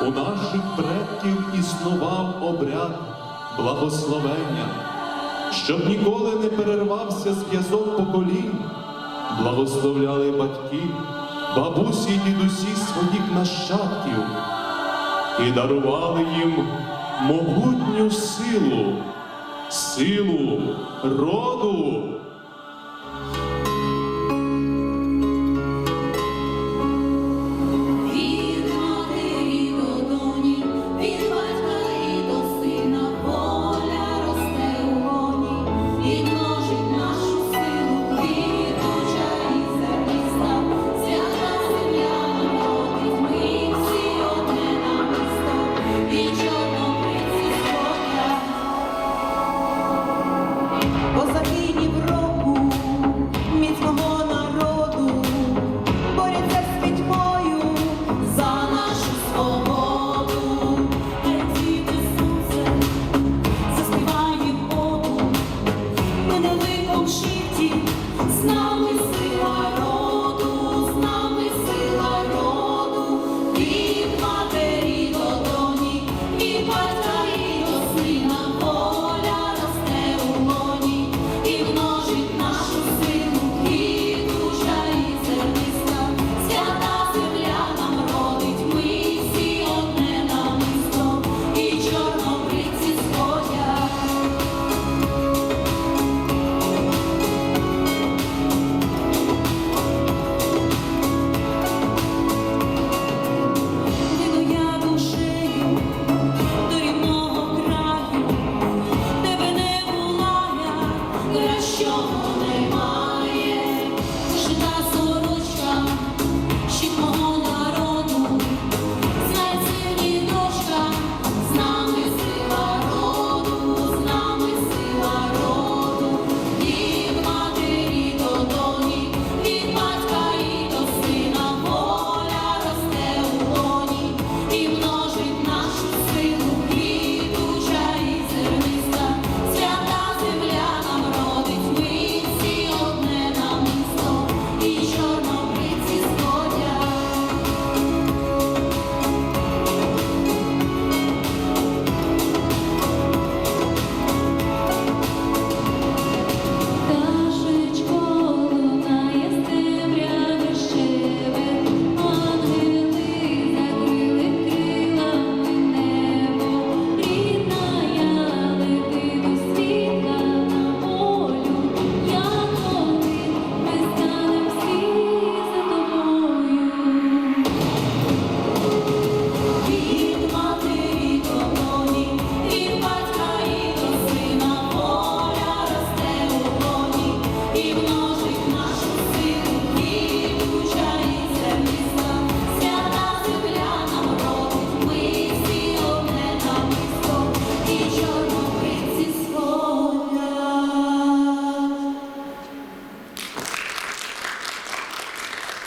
У наших предків існував обряд благословення, щоб ніколи не перервався зв'язок поколінь, благословляли батьки, бабусі й дідусі своїх нащадків і дарували їм могутню силу, силу роду.